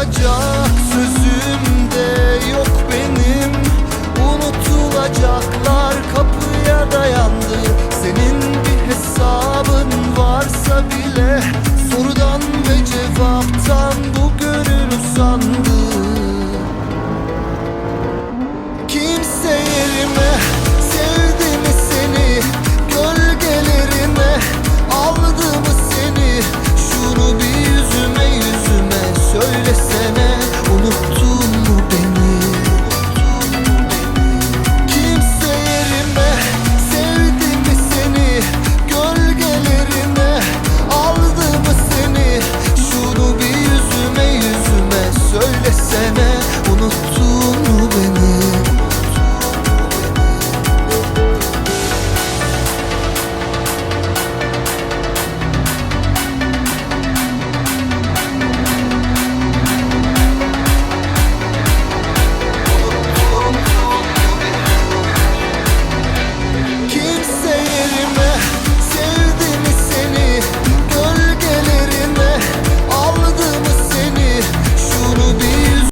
unutulacak Sözümde yok benim. Unutulacaklar kapıya dayandı. Senin bir hesabın varsa bile